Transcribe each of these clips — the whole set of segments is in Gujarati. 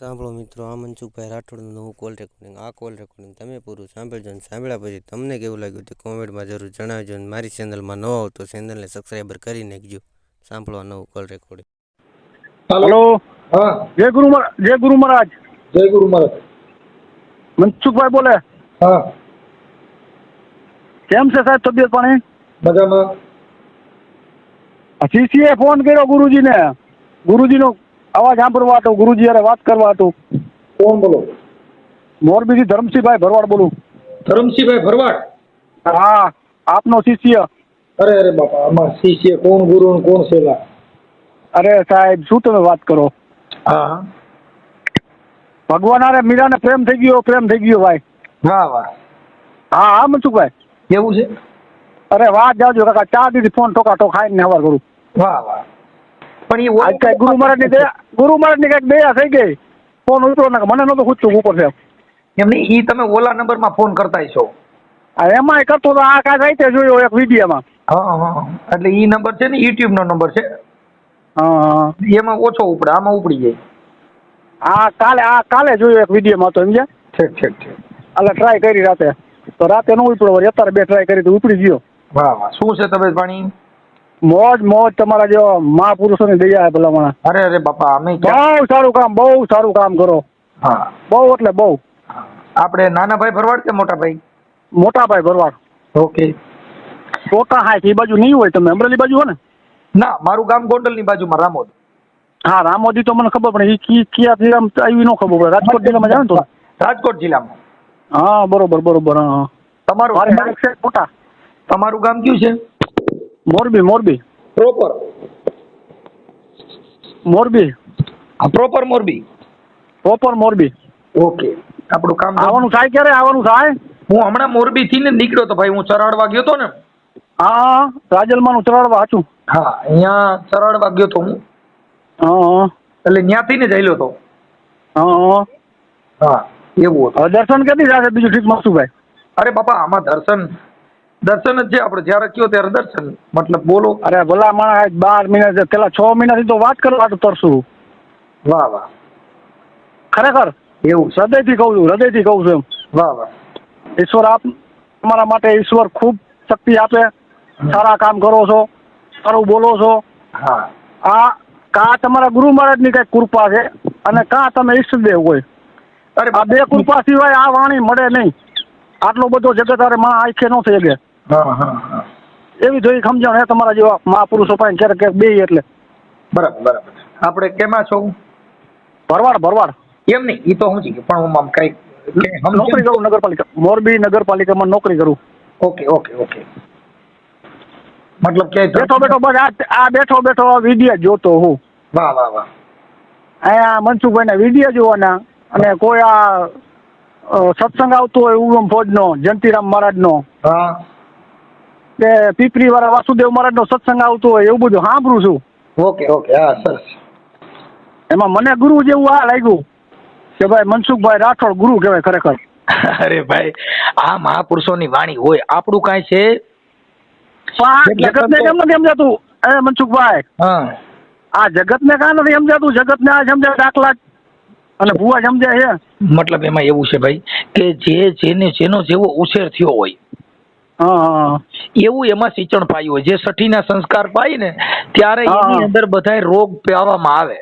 સાંભળો મિત્રો આ મનસુખભાઈ રાઠોડનું નવું કોલ રેકોર્ડિંગ આ કોલ રેકોર્ડિંગ તમે પૂરું સાંભળજો અને સાંભળ્યા પછી તમને કેવું લાગ્યું તે કોમેન્ટમાં જરૂર જણાવજો અને મારી ચેનલમાં નવો તો ચેનલને સબસ્ક્રાઈબર કરી નાખજો. સાંભળો આ નવું કોલ રેકોર્ડિંગ હલો હા. જય ગુરુ મહારાજ. જય ગુરુ મહારાજ. જય ગુરુ મહારાજ. મનસુખભાઈ બોલે? હા. કેમ છે સાહેબ તબિયત પાણી? મજામાં. શિષ્યએ ફોન કર્યો ગુરુજીને. ગુરુજીનો અવાજ સાંભળવા હતો ગુરુજી હારે વાત કરવા હતું. કોણ બોલો? મોરબીથી ધરમસિંહભાઈ ભરવાડ બોલું. ધરમસિંહભાઈ ભરવાડ? હા આપનો શિષ્ય. અરે અરે બાપા આમાં શિષ્ય કોણ ગુરુ ને કોણ સેવા અરે સાહેબ શું તમે વાત કરો? હા. ભગવાન અરે મીરાને પ્રેમ થઈ ગયો પ્રેમ થઈ ગયો ભાઈ. વાહ વાહ. હા હા મનસુખભાઈ. કેવું છે? અરે વાત જાજો કાકા ચાર દીધી ફોન ટોકા ટોક ખાઈને હવાર કરું. વાહ વાહ. પણ એ કઈ ગુરુ મહારાજની દયા ગુરુ મહારાજની કંઈક દયા થઈ ગઈ? ફોન ઉતરો ના મને નતો ખૂટતું ઉપર છે. એમને ઈ તમે ઓલા નંબરમાં ફોન કરતા છો. આ એમાંય કરતો તો આ કાંઈ રાઈતે જોયો એક વિડીયોમાં. હા હા એટલે ઈ નંબર છે ને યુટ્યુબ નો નંબર છે. હા એમાં ઓછો ઉપડે આમાં ઉપડી જાય. આ કાલે આ કાલે જોયો એક વિડીયોમાં તો સમજ્યા? ઠીક ઠીક ઠીક. એટલે ટ્રાય કરી રાતે. તો રાતે નો ઉપડ્યો અત્યારે બે ટ્રાય કરી તો ઉપડી ગયો. વાહ વાહ. શું છે તબિયત પાણી? મોજ મોજ તમારા જેવા મહાપુરુષોની દયા હે ભલા અરે અરે બાપા અમે બહુ સારું કામ બહુ સારું કામ કરો. હા. બહુ એટલે બહુ. આપણે નાના ભાઈ ભરવાડ કે મોટા ભાઈ મોટા ભાઈ ભરવાડ. ઓકે. ટોટા હાય એ બાજુ નહીં હોય તમે અમરેલી બાજુ હો ને? ના મારું ગામ ગોંડલની બાજુમાં રામોદ. હા રામોદી તો મને ખબર પડે એ કયા કિયા જિલ્લા આવી ન ખબર પડે. રાજકોટ જિલ્લામાં જાવ ને તો? રાજકોટ જિલ્લામાં. હા બરોબર બરોબર હા. તમારું છે તમારું ગામ કયું છે? મોરબી મોરબી. પ્રોપર મોરબી. હા proper Morbi. Proper Morbi. Okay આપણું કામ આવવાનું થાય ક્યારે? આવવાનું થાય? હું હમણાં મોરબી થી ને નીકળ્યો તો ભાઈ હું ચરાડવા ગયો તો ને? હા રાજલમાનું ચરાડવા હાચું હા અહીંયા ચરાડવા ગયો તો હું. હા. એટલે ત્યાંથી ને જઈલો તો. હા. હા એવું હતું. દર્શન કેટલી થશે બીજું ઠીક મસુભાઈ અરે બાપા આમાં દર્શન દર્શન જ છે આપણે. જ્યારે કયો ત્યારે દર્શન. મતલબ બોલો. અરે ભલા માણસ બાર મહિના પેલા છ મહિનાથી તો વાત કરવા તો તરશું વાહ વાહ. ખરેખર? એવું હૃદયથી કહું છું હૃદયથી કહું છું એમ. વાહ વાહ. ઈશ્વર આપ તમારા માટે ઈશ્વર ખૂબ શક્તિ આપે. સારા કામ કરો છો સારું બોલો છો. હા. આ કા તમારા ગુરુ મહારાજની કઈ કૃપા છે અને કા તમે ઈષ્ટદેવ હોય? અરે આ બે કૃપા સિવાય આ વાણી મળે નહીં. આટલો બધો જગત અરે માં આંખે ન થઈ શકે. હા હા હા. એવી થોડી સમજણ હે તમારા જેવા મહાપુરુષો પાસે ક્યારેક ક્યારેક બે એટલે. બરાબર બરાબર. આપણે કેમાં છો? ભરવાડ ભરવાડ. એમ નહીં એ તો હું છે પણ હું આમ કઈ નોકરી કરું નગરપાલિકા. મોરબી નગરપાલિકામાં નોકરી કરું. Okay okay okay. મતલબ કે બેઠો બેઠો બસ આ આ બેઠો બેઠો વીડિયો જોતો હું. વાહ વાહ વાહ. અહીંયા મનસુખભાઈના વીડિયો જોવાના અને કોઈ આ સત્સંગ આવતો હોય ઉગમ ફોજનો જયંતિરામ મહારાજનો. હા. કે પીપરી વાળા વાસુદેવ મહારાજનો સત્સંગ આવતો હોય એવું બધું સાંભળું છું. ઓકે ઓકે હા સરસ. એમાં મને ગુરુ જેવું આ લાગ્યું કે ભાઈ મનસુખભાઈ રાઠોડ ગુરુ કહેવાય ખરેખર. અરે ભાઈ આ મહાપુરુષોની વાણી હોય. આપણું કાંઈ છે? પણ આ જગતને કેમ નથી સમજાતું? અરે મનસુખભાઈ હા. આ જગતને કાં નથી સમજાતું? જગતને આ સમજાય દાખલા અને ભૂવા સમજાય છે. મતલબ એમાં એવું છે ભાઈ કે જે જેને જેનો જેવો ઉછેર થયો હોય એવું એમાં સિંચણ પાયું હોય. જે સઠીના સંસ્કાર પાય ને ત્યારે એની અંદર બધા રોગ પાવામાં આવે.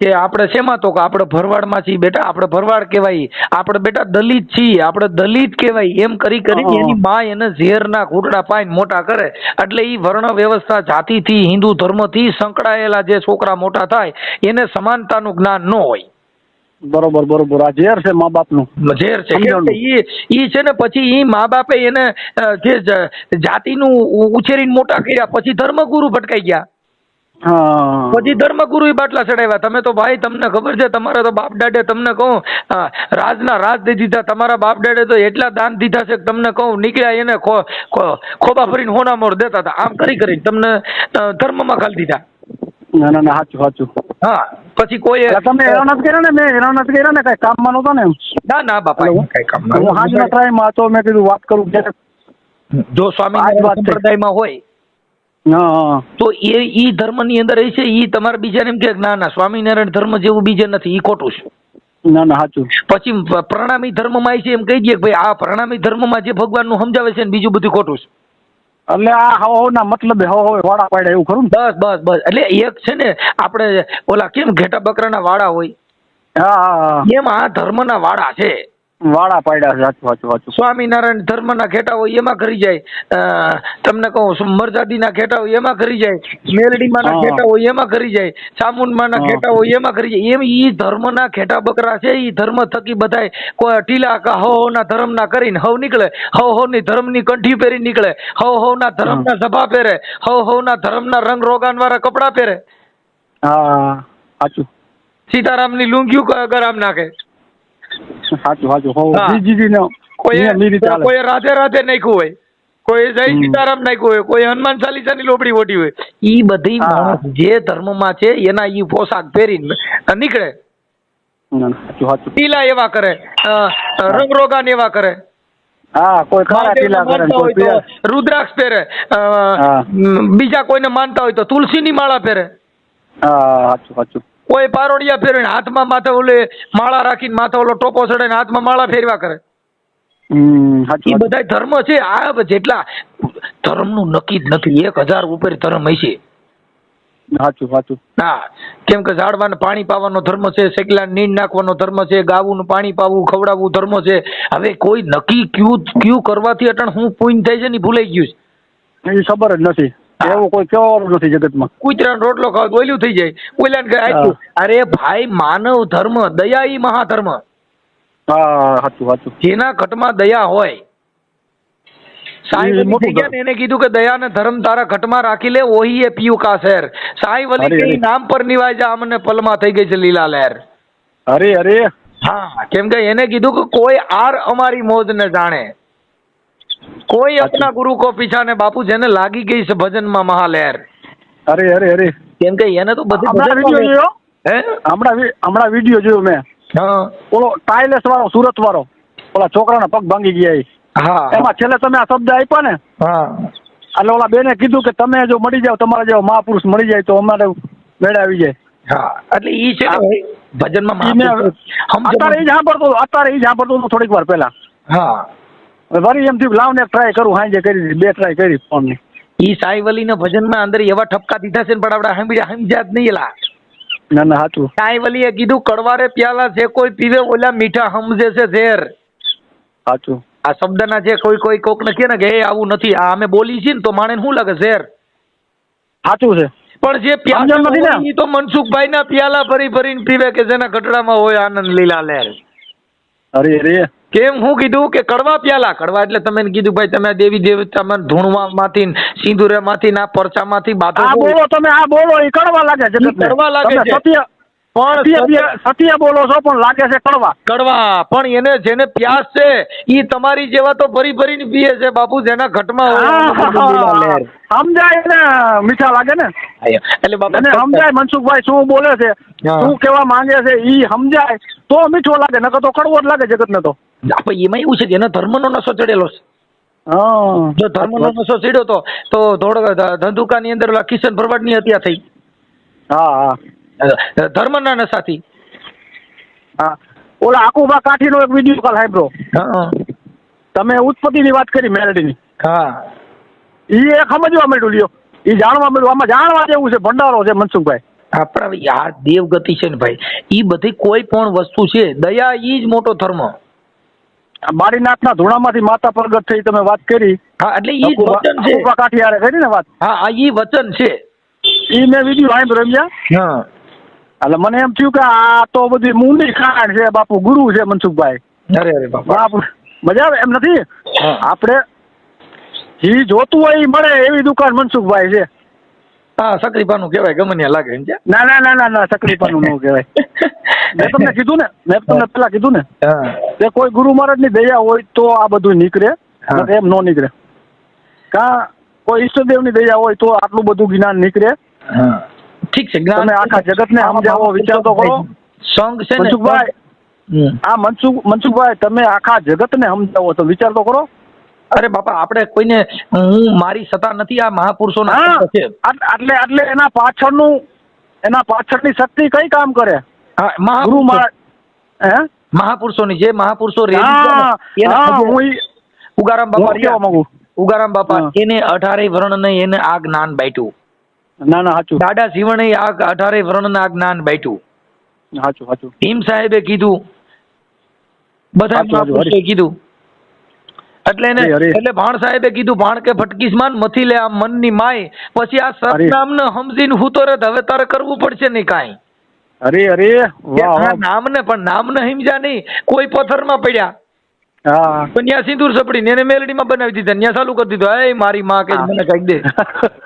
કે આપણે શેમાં તો કે આપણે ભરવાડમાં છીએ બેટા આપણે ભરવાડ કહેવાય. આપણે બેટા દલિત છીએ આપણે દલિત કહેવાય. એમ કરી કરી એની મા એને ઝેરના ઘૂંટડા પાઈને મોટા કરે. એટલે ઈ વર્ણ વ્યવસ્થા જાતિથી હિન્દુ ધર્મથી સંકળાયેલા જે છોકરા મોટા થાય એને સમાનતાનું જ્ઞાન ન હોય. બરોબર બરોબર. આ ઝેર છે મા બાપનું ઝેર છે. એ છે ને પછી એ મા બાપે એને જે જાતિનું ઉછેરીને મોટા કર્યા પછી ધર્મગુરુ ભટકાઈ ગયા. પછી ધર્મગુરુ બાટલા ચડાવ્યા. તમે તો ભાઈ તમને ખબર છે તમારા તો બાપ દાડે તમને કહું રાજના રાજ દઈ દીધા તમારા બાપ દાડે તો એટલા દાન દીધા છે કે તમને કહું નીકળ્યા એને ખોબા ફરીને હોના મોર દેતા હતા. આમ કરી કરીને તમને ધર્મમાં ખાલી દીધા. ના ના ના સાચું સાચું. હા પછી કોઈ તમે હેરાન નથી કર્યા ને મેં હેરાન નથી કર્યા ને કઈ કામમાં નહોતા ને ના ના બાપા કઈ કામ હું હાજ ના ટ્રાયમાં તો મેં કીધું વાત કરું કે જો સ્વામી સંપ્રદાયમાં હોય તો એ ઈ ધર્મની અંદર છે ઈ તમારે બીજાને એમ કે ના ના સ્વામિનારાયણ ધર્મ જેવું બીજે નથી ઈ ખોટું છે. ના ના સાચું પછી પ્રણામી ધર્મમાં છે એમ કહી દઈએ કે ભાઈ આ પ્રણામી ધર્મમાં જે ભગવાનનું સમજાવે છે ને બીજું બધું ખોટું છે. એટલે આ હવ હવ ના મતલબ હવ હવ વાળા પાડે એવું ખરું ને? બસ બસ બસ. એટલે એક છે ને આપણે ઓલા કેમ ઘેટા બકરાના વાડા હોય? હા. એમ આ ધર્મના વાડા છે. વાળા પાડ્યા છે સાચું સાચું સાચું. સ્વામિનારાયણ ધર્મના ઘેટા હોય એમાં કરી જાય. તમને કહું મરજાદી મરજાદીના ઘેટા હોય એમાં કરી જાય. મેલડીમાંના હા. ઘેટા હોય એમાં કરી જાય. ચામુંડમાંના હા. ઘેટા હોય એમાં કરી જાય. એમ ઈ ધર્મના ઘેટા બકરા છે ઈ ધર્મ થકી બધાય કોઈ ટીલા કા હવ ધર્મ ધર્મના કરીને હવ નીકળે. હવ ધર્મ ધર્મની કંઠી પહેરી નીકળે. હવ ધર્મ ધર્મના સભા પહેરે. હવ ધર્મ ધર્મના રંગ રોગાન વાળા કપડા પહેરે. હા સાચું. સીતારામની લુંગીયું ગરામ નાખે. સાચું સાચું હો હા. જી જી જી કોઈ. કોઈ રાધે રાધે નાખ્યું હોય. કોઈ જય સીતારામ નાખ્યું હોય. કોઈ હનુમાન ચાલીસાની લોબડી ઓઢી હોય. ઈ બધી માણસ જે ધર્મમાં છે એના ઈ પોશાક પહેરીને નીકળે. ના, ના, ટીલા એવા કરે. રંગરોગાન એવા કરે. હા કોઈ ખારા ટીલા કરે કોઈ હોય રુદ્રાક્ષ પહેરે. બીજા કોઈને માનતા હોય તો તુલસીની માળા પહેરે. હા સાચું સાચું કોઈ પારોડિયા ફેરવીને હાથમાં માથે ઓલે માળા રાખીને માથે ઓલો ટોપો ચડાઈને હાથમાં માળા ફેરવા કરે. એ બધા ધર્મ છે આ જેટલા ધર્મનું નક્કી જ નથી એક હજાર ઉપર ધર્મ હશે. સાચું સાચું. હા કેમ કે ઝાડવાને પાણી પાવાનો ધર્મ છે શેકલા નીંદ નાખવાનો ધર્મ છે ગાવું પાણી પાવું ખવડાવવું ધર્મ છે. હવે કોઈ નક્કી ક્યુ ક્યુ કરવાથી અટણ હું પૂન થાય છે ને ભૂલાઈ ગયું છે. એ ખબર જ નથી. એવું કોઈ કહેવાનું નથી જગતમાં. કૂતરાનો રોટલો ખાવ તો થઈ જાય. આટલું. અરે ભાઈ માનવ ધર્મ દયા ઈ મહાધર્મ. હા સાચું સાચું જેના ઘટમાં દયા હોય. સાંઈ વલી ગયા ને એને કીધું કે દયા ને ધર્મ તારા ઘટમાં રાખી લે ઓહી એ પીયું કા શહેર સાંઈ વલી કે નામ પર નિવાય જા અમને પલમાં થઈ ગઈ છે લીલા લહેર. અરે અરે. હા કેમ કે એને કીધું કે કોઈ આર અમારી મોજ ને જાણે. કોઈ. અપના ગુરુ કો પીછા ને બાપુ જેને લાગી ગઈ છે ભજનમાં મહાલહેર અરે અરે અરે. કેમ કે એને તો બધી હમણાં વીડિયો જોયો? હે? હમણાં હમણાં વીડિયો જોયો મેં. હા. ઓલો ટાઇલેસ વાળો સુરત વાળો ઓલા છોકરાના પગ ભાંગી ગયા હા. એમાં છેલ્લે તમે આ શબ્દ આપ્યા ને? હા. એટલે ઓલા બેને કીધું કે તમે જો મળી જાવ તમારા જેવો મહાપુરુષ મળી જાય તો અમારે મેળા આવી જાય. હા. એટલે ઈ છે ને માં ભજનમાં અત્યારે ઈ જ સાંભળતો અત્યારે ઈ જ સાંભળતો થોડીક વાર પહેલા. હા. વળી એમ થયું લાવને ટ્રાય કરું હાંજે કરી. બે ટ્રાય કરી ફોનની ઈ સાઈ વલીના ભજનમાં અંદર એવા ઠપકા દીધા છે ને પણ આપણે સાંભળ્યા સમજ્યા જ નહીં એલા ના ના સાચું સાઈ વલીએ કીધું કડવારે પ્યાલા જે કોઈ પીવે ઓલા મીઠા સમજે છે ઝેર. સાચું આ શબ્દના જે કોઈ કોઈ કોક ને કે ને કે એ આવું નથી. આ અમે બોલી છીએ ને તો માણે શું લાગે ઝેર? સાચું છે. પણ જે પ્યાલા નથી ને? તો મનસુખભાઈ ના પ્યાલા ભરી ભરીને પીવે કે જેના ગટડામાં હોય આનંદ લીલા લહેર અરે અરે કેમ હું કીધું કે કડવા પ્યાલા? કડવા એટલે તમે કીધું ભાઈ તમે દેવી દેવતા ધૂણવા માંથી સિંદુરે માંથી ના પરચા માંથી બાતો આ બોલો તમે આ બોલો એ કડવા લાગે છે કડવા લાગે છે. સત્ય પણ સત્ય બોલો છો પણ લાગે છે કડવા. કડવા. પણ એને જેને પ્યાસ છે ઈ તમારી જેવા તો ભરી ભરીને પીએ છે બાપુ જેના ઘટમાં. સમજાય ને મીઠા લાગે ને. એટલે બાપુ સમજાય મનસુખભાઈ શું બોલે છે શું કેવા માંગે છે ઈ સમજાય. તો મીઠો લાગે નકર તો કડવો જ લાગે જગત ને તો. આપણે એમાં એવું છે કે એનો ધર્મનો નશો ચડેલો છે. જો ધર્મનો નશો ચડ્યો તો તો ધોળ ધંધુકાની અંદર ઓલા કિશન ભરવાડની હત્યા થઈ. હા હા. ધર્મના નશાથી. હા. ઓલા આકુબા કાઠીનો એક વીડિયો કોલ સાંભળ્યો. હા. તમે ઉત્પત્તિની વાત કરી મેલડીની હા. ઈ એક સમજવા માંડ્યું લ્યો. ઈ જાણવા મળ્યું આમાં જાણવા જેવું છે ભંડારો છે મનસુખભાઈ. આપણા આ દેવગતિ છે ને ભાઈ. ઈ બધી કોઈ પણ વસ્તુ છે દયા ઈ જ મોટો ધર્મ. બારીનાથના ધૂણામાંથી માતા પ્રગટ થઈ તમે વાત કરી. હા એટલે ઈ વચન છે. કાઠિયારે કરી ને વાત. હા આ ઈ વચન છે. ઈ મેં વીડિયો સાંભળ્યો રમ્યા? હા. એટલે મને એમ થયું કે આ તો બધી મૂંડી ખાણ છે બાપુ ગુરુ છે મનસુખભાઈ. અરે અરે બાપા. મજા આવે એમ નથી. આપણે જી જોતું હોય એ મળે એવી દુકાન મનસુખભાઈ છે. હા સકરીપાનું કહેવાય ગમે ત્યાં લાગે? ના ના ના ના ના તકલીફનું ન કહેવાય. મેં તમને કીધું ને મેં તમને પેલા કીધું ને કે કોઈ ગુરુ મહારાજની દયા હોય તો આ બધું નીકળે એમ નો નીકળે. કા કોઈ ઈષ્ટદેવની દયા હોય તો આટલું બધું જ્ઞાન નીકળે. ઠીક છે જ્ઞાન તમે આખા જગતને સમજાવો, વિચાર તો કરો. સંઘ છે મનસુખભાઈ આ મનસુખ મનસુખભાઈ તમે આખા જગતને સમજાવો તો વિચાર તો કરો. અરે બાપા આપણે કોઈને હું મારી સત્તા નથી આ મહાપુરુષોના એટલે એટલે એના પાછળનું એના પાછળની શક્તિ કઈ કામ કરે? ગુરુ હે? મહાપુરુષોની જે મહાપુરુષો ઉગારામ બાપા માંગુ? ઉગારામ બાપા એને અઢારે વર્ણ ને એને આ જ્ઞાન બાટ્યું ના ના સાચું. દાદા શિવણે આ અઢારે વર્ણ ને આ જ્ઞાન બાટ્યું સાચું સાચું. ભીમ સાહેબે કીધું બધા કીધું એટલે એને. એટલે ભાણ સાહેબે કીધું ભાણ કે ભટકીસમાન મથી લે આ મનની માય પછી આ અરે. સતનામને સમજીને હું તો હવે તારે કરવું પડશે નહીં કાંઈ. અરે અરે નામ વાહ પણ નામ ને હિમજા સમજ્યા નહીં કોઈ પથ્થરમાં પડ્યા. હા. પણ ત્યાં સિંદૂર સપડીને એને મેલડીમાં બનાવી દીધા ત્યાં ચાલુ કરી દીધું. એ મારી માં કે મને કંઈક દે.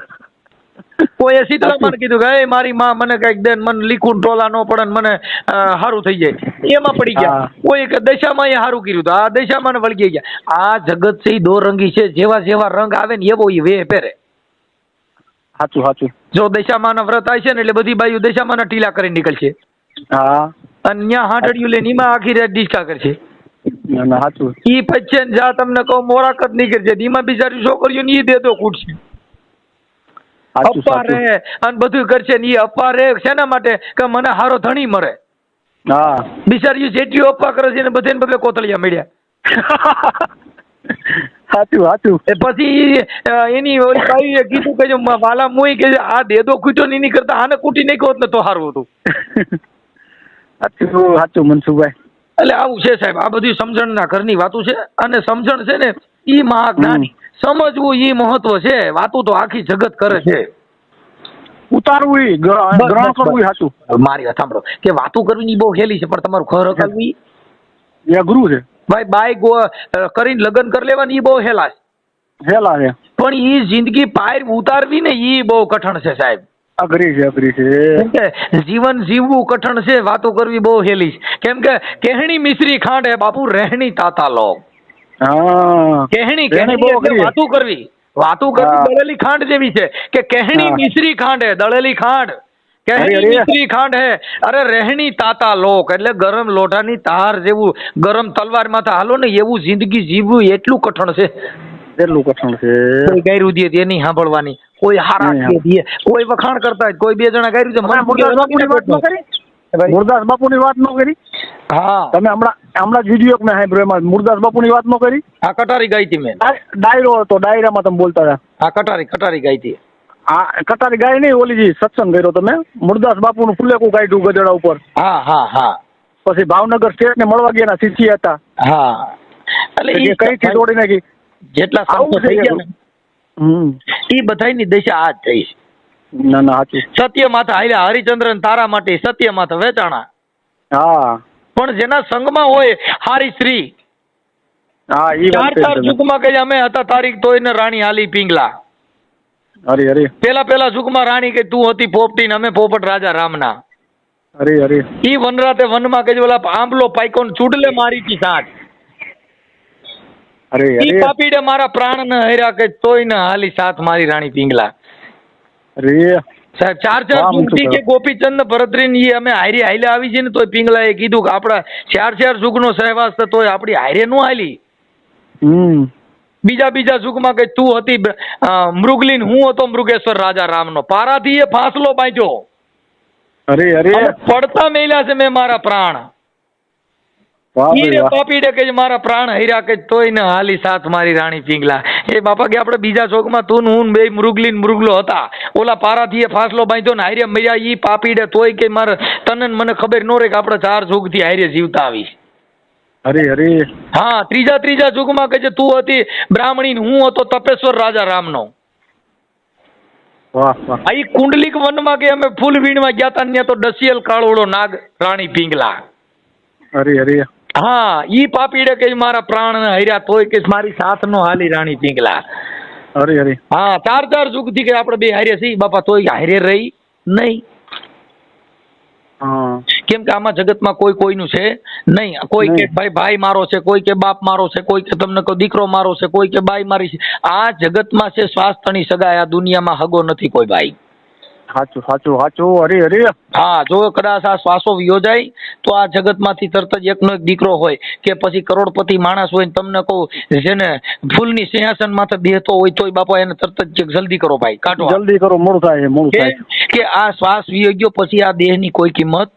કોઈએ શીતળામાં કીધું કે મારી માં મને કંઈક દે મને લીખું ટોલા ન પડે ને મને સારું થઈ જાય. એમાં પડી ગયા. કોઈ કે દશામાં એ સારું કર્યું તો આ દશામાં વળગી ગયા. આ જગત છે દોરંગી છે. જેવા જેવા રંગ આવે ને એવો એ વે પહેરે. સાચું સાચું જો દશામાં વ્રત આવે છે ને એટલે બધી બાઈઓ દશામાં ટીલા કરી નીકળશે. હા. અને ત્યાં હાંડડિયું લઈને એમાં આખી રાત ડિસ્કા કરશે. સાચું ઈ પછી ને જા તમને કહું મોરાકત નીકળશે. એમાં બિચારી છોકરીઓ ને ઈ દે તો કૂટશે સાચું અને બધું કરશે ને એ અપારે. શેના માટે? કે મને હારો ધણી મરે. હા. બિચારી જેટલી અપ્પા કરે છે ને બધે બદલે કોતળિયા મળ્યા. સાચું સાચું. એ પછી એની ઓલી બાઈએ કીધું કે વાલા મુઈ કે આ દેદો કૂટ્યો ને એની કરતા આને કૂટી નાખ્યો હોત ને તો સારું હતું. સાચું સાચું મનસુખભાઈ. એટલે આવું છે સાહેબ. આ બધી સમજણના ઘરની વાતું છે. અને સમજણ છે ને ઈ મહાજ્ઞાની. સમજવું ઈ મહત્વ છે. વાતું તો આખી જગત કરે છે. ઉતારવું ઈ ગ્રહણ કરવું સાચું મારી વાત સાંભળો. કે વાતું કરવી બહુ હેલી છે પણ તમારું ઘર કરવી એ અઘરું છે. ભાઈ બાય કરીને લગ્ન કરી લેવાની ઈ બહુ હેલા છે. હેલા છે. પણ ઈ જિંદગી પાર ઉતારવી ને ઈ બહુ કઠણ છે સાહેબ. અઘરી છે અઘરી છે. જીવન જીવવું કઠણ છે વાતો કરવી બહુ હેલી છે. કેમ કે કહેણી મિશ્રી ખાંડ હે બાપુ રહેણી તાતા હા કહેણી કેહણી એટલે વાતું કરવી. વાતું કરવી દળેલી ખાંડ જેવી છે કે કેહણી મિશ્રી ખાંડ હે દળેલી ખાંડ. કહેણી. મિશ્રી ખાંડ હે. અરે રહેણી તાતા લોક એટલે ગરમ લોઢાની તાર જેવું ગરમ તલવાર માથે હાલો ને એવું જિંદગી જીવવું એટલું કઠણ છે. એટલું કઠણ છે. કોઈ ગાયરું દે તે નહીં સાંભળવાની. કોઈ હારા દે કોઈ વખાણ કરતા કોઈ બે જણા ગાયરું છે મને વાત ન કરી? ભાઈ. બાપુ ની વાત ન કરી? હા. તમે હમણાં હમણાં જ વીડિયો મેં સાંભળ્યો એમાં. મુરદાસ બાપુની વાત ન કરી? આ કટારી ગાઈ હતી મેં. ડાયરો હતો ડાયરામાં તમે બોલતા હતા. આ કટારી કટારી ગાઈ હતી. હા કટારી ગાય નહીં ઓલી જી સત્સંગ કર્યો તમે. મુરદાસ બાપુ નું ફુલેકું કાઢ્યું ગધેડા ઉપર. હા હા હા. પછી ભાવનગર સ્ટેટ ને મળવા ગયા શિષ્ય હતા. હા. એટલે એ કઈ થી દોડી નાખી. જેટલા આવું થઈ ગયા હમ એ બધાની દિશા આ જ થઈ છે. ના ના સાચું સત્ય માથા હાલ્યા હરિચંદ્રન તારા માટે સત્ય માથા વેચાણા. હા. પણ જેના સંગમાં હોય હારી સ્ત્રી. હા ઈ ચાર ચાર જુગમાં કઈ અમે હતા તારીખ તો એને રાણી હાલી પિંગલા. હરી હરી. પેલા પેલા યુગમાં રાણી કે તું હતી પોપટી ને અમે પોપટ રાજા રામના. હરી હરી. ઈ વનરાતે વનમાં કે ઓલા આંબલો પાઈકોન ને ચૂડલે મારી કી સાંજ. અરે અરે પાપીડે મારા પ્રાણ ને હર્યા કે તોય ને હાલી સાથ મારી રાણી પિંગલા. અરે. સાહેબ ચાર ચાર સુખથી કે ગોપીચંદ ને ભરતરીન ઈ અમે હારી હાલે આવી છે ને તોય પિંગલાએ કીધું કે આપડા ચાર ચાર યુગનો સહવાસ તો તોય આપડી હારે નો હાલી હમ. બીજા બીજા માં કે તું હતી મૃગલીન હું હતો મૃગેશ્વર રાજા રામનો. પારાથી એ ફાંસલો બાંધ્યો. અરે અરે. પડતા મેલ્યા છે મેં મારા પ્રાણ. પાપીડે કે મારા પ્રાણ હર્યા કે તોય ને હાલી સાથ મારી રાણી પિંગલા. એ બાપા કે આપણે બીજા ચોકમાં તું હું બે મૃગલીન મૃગલો હતા. ઓલા પારાથી ફાસલો બાંધ્યો ને હારે મર્યા ઈ પાપીડે તોય કે મારે તને મને ખબર ન રહે કે આપણે ચારથી હારે જીવતા આવી. અરે અરે હા ત્રીજા ત્રીજા યુગમાં કે જે તું હતી બ્રાહ્મણી ને હું હતો તપેશ્વર રાજા રામનો. ઈ કુંડલિક વનમાં કે અમે ફૂલ વીણવા ગયા તા ને ત્યાં તો ડસિયલ કાળોળો નાગ રાણી પિંગલા. અરે અરે હા ઈ પાપીડે કે મારા પ્રાણ હર્યા તોય કે મારી સાથ નો હાલી રાણી પિંગલા. અરે અરે હા ચાર ચાર યુગથી કે આપણે બે હારે છીએ. બાપા તોય હારે રહી નહીં. હા. કેમ કે આમાં જગતમાં કોઈ કોઈનું છે નહીં. કોઈ કે ભાઈ ભાઈ મારો છે કોઈ કે બાપ મારો છે કોઈ કે તમને કોઈ દીકરો મારો છે કોઈ કે બાઈ મારી છે. આ જગતમાં છે સ્વાસ્થ્યની સગાઈ આ દુનિયામાં હગો નથી કોઈ ભાઈ. સાચું સાચું સાચું. હરી હરી. હા જો કદાચ આ શ્વાસો યોજાય તો આ જગતમાંથી તરત જ એકનો એક દીકરો હોય કે પછી કરોડપતિ માણસ હોય ને તમને કહું જેને ફૂલની સિંહાસન માથે બેહતો હોય તોય બાપા એને તરત જ જલ્દી કરો ભાઈ કાઢો જલ્દી કરો મૂળ થાય મૂળ કે થાય. કે આ શ્વાસ વિયોગ્યો પછી આ દેહની કોઈ કિંમત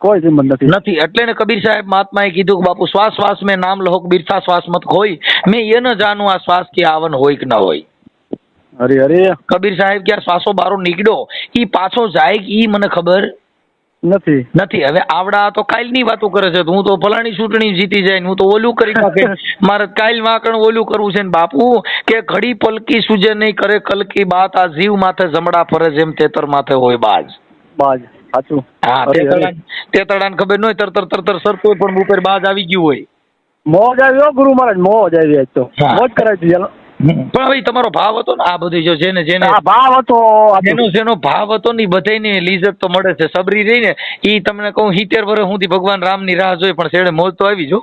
કોઈ કિંમત નથી. નથી. એટલે ને કબીર સાહેબ મહાત્માએ કીધું કે બાપુ શ્વાસ શ્વાસ મેં નામ લહો બિરસા શ્વાસ મત હોય મેં એ ન જાણું આ શ્વાસ કે આવન હોય કે ન હોય. હરી અરે કબીર સાહેબ ક્યારે શ્વાસો બારો નીકળ્યો? ઈ પાછો જાય કે ઈ મને ખબર નથી. નથી. હવે આવડા તો કાલની વાતો કરે છે. હું તો ફલાણી ચૂંટણી જીતી જાય હું તો ઓલું કરી નાખે. મારે કાલ વાકણ ઓલું કરવું છે ને બાપુ કે ઘડી પલકી સુજે નહીં કરે કલકી બાત આ જીવ માથે જમડા ફરે જેમ તેતર માથે હોય બાજ. બાજ. સાચું. હા હરી, તેતરડા ખબર ન હોય તરતર તરતર સરતો પણ ઉપર બાજ આવી ગયું હોય. મોજ આવ્યો ગુરુ મહારાજ મોજ આવી તો. મોજ કરાવી દીધી. પણ ભાઈ તમારો ભાવ હતો ને આ બધી જો જેને જેને ભાવ હતો જેનો જેનો ભાવ હતો ને બધાને લીઝત તો મળે છે સબરી રહી ને એ તમને કહું સિત્તેર વર્ષ સુધી ભગવાન રામની રાહ જોઈ પણ છેડે મોજ તો આવી જો.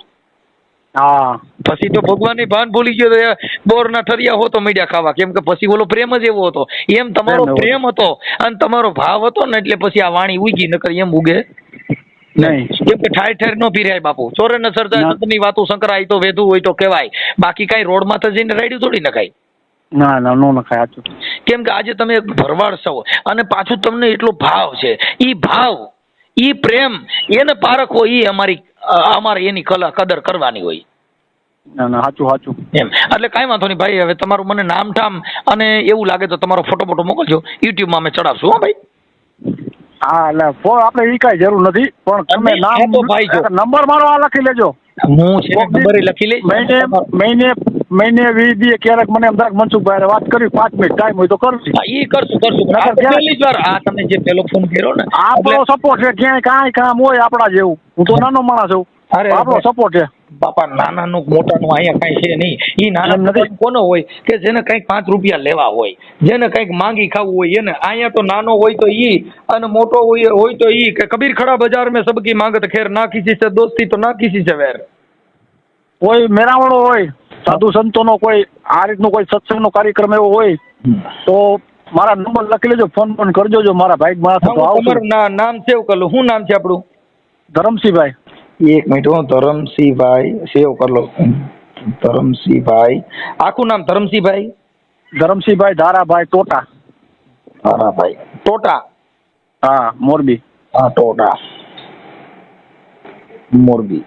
હા. પછી તો ભગવાન ભાન ભૂલી ગયો તો ના ઠરિયા હોતો મીડિયા ખાવા કેમ કે પછી ઓલો પ્રેમ જ એવો હતો. એમ તમારો પ્રેમ હતો અને તમારો ભાવ હતો ને એટલે પછી આ વાણી ઉગી નકર એમ ઉગે. નહીં. કેમ કે ઠાર ઠેર નો પીરાય બાપુ. ચોરે ન સરતા ની. વાતો સંકરાય તો વેધું હોય તો કહેવાય. બાકી કઈ રોડમાં તો જઈને રાડ્યું થોડી નખાય? ના ના નો નખાય આચું કેમ કે આજે તમે ભરવાડ છો અને પાછું તમને એટલો ભાવ છે. ઈ ભાવ ઈ પ્રેમ એને પારખવો ઈ અમારી અમારે એની કલા કદર કરવાની હોય. ના ના સાચું સાચું. એમ. એટલે કાંઈ વાંધો નહીં ભાઈ હવે તમારું મને નામ ઠામ અને એવું લાગે તો તમારો ફોટો ફોટો મોકલજો. યુટ્યુબમાં અમે ચડાવશું હો ભાઈ. હા એટલે ફોન આપણે એ કઈ જરૂર નથી પણ તમે નામ ભાઈ જો. નંબર મારો આ લખી લેજો. હું છે નંબર લખી લઈ મહિને મહિને મહિને વી દીએ ક્યારેક મને અમદાવાદ મનસુખભાઈ વાત કરી પાંચ મિનિટ ટાઈમ હોય તો કરશું ઈ કરશું કરશું. પહેલી જ વાર આ તમે જે પેલો ફોન કર્યો ને આપણો સપોર્ટ છે ક્યાંય કાંઈ કામ હોય આપણા જેવું. હું તો નાનો માણસ છું. આપણો સપોર્ટ છે. બાપા નાનાનું મોટાનું અહીંયા કાંઈ છે નહીં. એ નાના કોનો હોય કે જેને કંઈક પાંચ રૂપિયા લેવા હોય જેને કંઈક માંગી ખાવું હોય એને અહીંયા તો નાનો હોય તો ઈ અને મોટો હોય હોય તો ઈ કે કબીર ખડા બજાર મેં સબકી માંગત ખેર ના કિસી છે દોસ્તી તો ના કિસી છે વેર. કોઈ મેરાવણો હોય સાધુ સંતોનો કોઈ આ રીતનો કોઈ સત્સંગનો કાર્યક્રમ એવો હોય તો મારા નંબર લખી લેજો ફોન ફોન કરજો જો મારા ભાઈ મારા નામ સેવ કરું. શું નામ છે આપણું? ધરમસિંહભાઈ. એક મિનિટ હું ધરમસિંહભાઈ સેવ કરી લઉં ધરમસિંહભાઈ આખું નામ ધરમસિંહભાઈ ધરમસિંહભાઈ ધારાભાઈ ટોટા ધારાભાઈ ટોટા હા મોરબી હા ટોટા મોરબી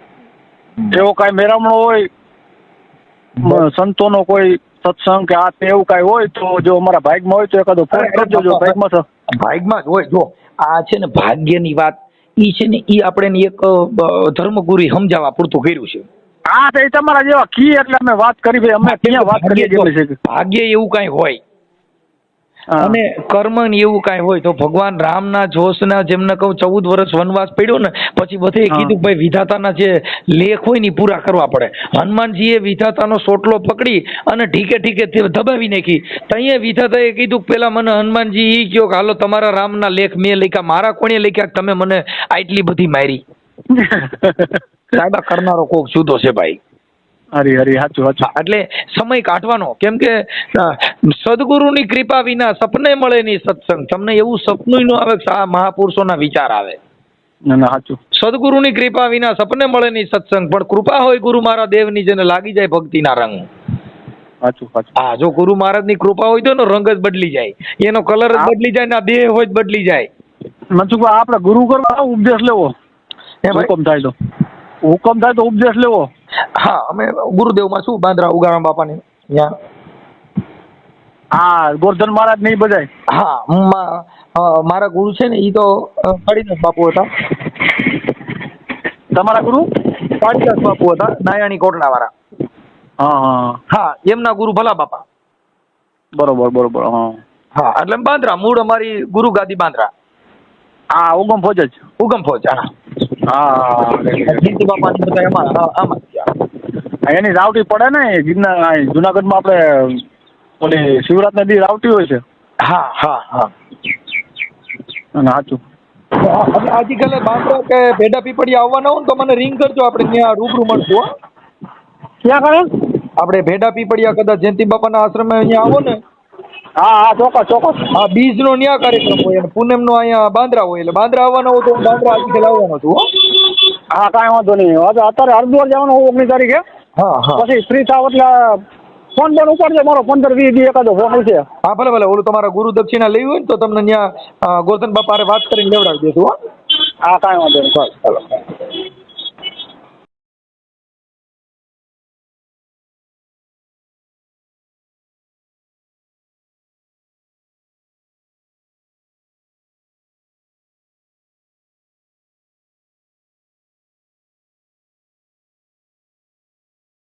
એવો કઈ મેળામણો હોય સંતોનો કોઈ સત્સંગ કે આ એવું કઈ હોય તો જો અમારા ભાગમાં હોય તો એકાદો ફોન કરજો જો ભાગમાં ભાગમાં હોય. જો આ છે ને ભાગ્યની વાત ઈ છે ને ઈ આપણે ની એક ધર્મગુરુ સમજાવવા પૂરતું કર્યું છે હા તો એ તમારા જેવા કી એટલે અમે વાત કરી ભાઈ અમે ક્યાં વાત કરીએ ભાગ્ય એવું કાંઈ હોય. અને કર્મ ને એવું કાંઈ હોય તો ભગવાન રામના જોશના જેમને કહું ચૌદ વર્ષ વનવાસ પડ્યો ને પછી બધે કીધું ભાઈ વિધાતાના જે લેખ હોય ને પૂરા કરવા પડે. હનુમાનજીએ વિધાતાનો સોટલો પકડી અને ઠીકે ઠીકે તે દબાવી નાખી. તઈએ વિધાતાએ કીધું કે પેલા મને હનુમાનજી ઈ કયો કે હાલો તમારા રામના લેખ મેં લખ્યા મારા કોણે લખ્યા તમે મને આટલી બધી મારી. સાહેબ કરનારો કોક જુદો છે ભાઈ. હરી હરી સાચું સાચું. એટલે સમય કાઢવાનો. કેમ કે સદગુરુની કૃપા વિના સપને મળે નહીં સત્સંગ. તમને એવું સપનું ન આવે આ મહાપુરુષોના વિચાર આવે. ના ના સાચું. સદગુરુની કૃપા વિના સપને મળે નહીં સત્સંગ. પણ કૃપા હોય ગુરુ મારા દેવની જેને લાગી જાય ભક્તિના રંગ. હા જો ગુરુ મહારાજની કૃપા હોય તો એનો રંગ જ બદલી જાય. એનો કલર જ બદલી જાય ને દેહ હોય જ બદલી જાય. આપણે ગુરુ કરવા ઉપદેશ લેવો. હુકમ થાય તો. હુકમ થાય તો ઉપદેશ લેવો. હા અમે ગુરુદેવમાં શું? બાંદ્રા ઉગારામ બાપાની. ત્યાં હા ગોરધન મહારાજ નહીં બધાય. હા મારા ગુરુ છે ને એ તો કાળીદાસ બાપુ હતા. તમારા ગુરુ? કાળીદાસ બાપુ હતા નાયાણી કોટડા વાળા હા હા. એમના ગુરુ ભલા બાપા. બરોબર બરોબર હા. હા એટલે બાંદ્રા મૂળ અમારી ગુરુ ગાદી બાંદ્રા. હા ઉગમ ફોજ જ. ઉગમ ફોજ હા. હા બાપા બધા એમાં હા, આમાં. એની રાવટી પડે ને ગિરનાર જુનાગઢમાં આપણે ઓલી શિવરાત નદી રાવટી હોય છે. હા હા હા. અને સાચું. આજકાલે બાંદ્રા કે ભેડા પીપળિયા આવવાના હોય ને તો મને રિંગ કરજો આપણે ત્યાં રૂબરૂ મળશું હો. ક્યાં કરે? આપણે ભેડા પીપળિયા કદાચ જયંતિ બાપાના આશ્રમે અહીંયા આવો ને. હા હા ચોક્કસ ચોક્કસ. હા બીજનો ન્યા કાર્યક્રમ હોય અને પૂનમનો અહીંયા બાંદ્રા હોય એટલે બાંદ્રા આવવાનો હોય તો હું બાંદ્રા આજકાલે આવવાનો છું હા. કાંઈ વાંધો નહીં. અત્યારે હરિદ્વાર જવાનું હું ઓગણીસ તારીખે. પછી ફ્રી થાવ એટલે ફોન પણ ઉપાડજો મારો પંદર વીસ દી એકાદો ફોન છે હા ભલે ભલે ઓલું તમારા ગુરુ દક્ષિણા લેવી હોય ને તો તમને ત્યાં ગોરધન બાપા હારે વાત કરીને લેવડાવી દેશું હો. કાંઈ વાંધો નહીં. ચાલો.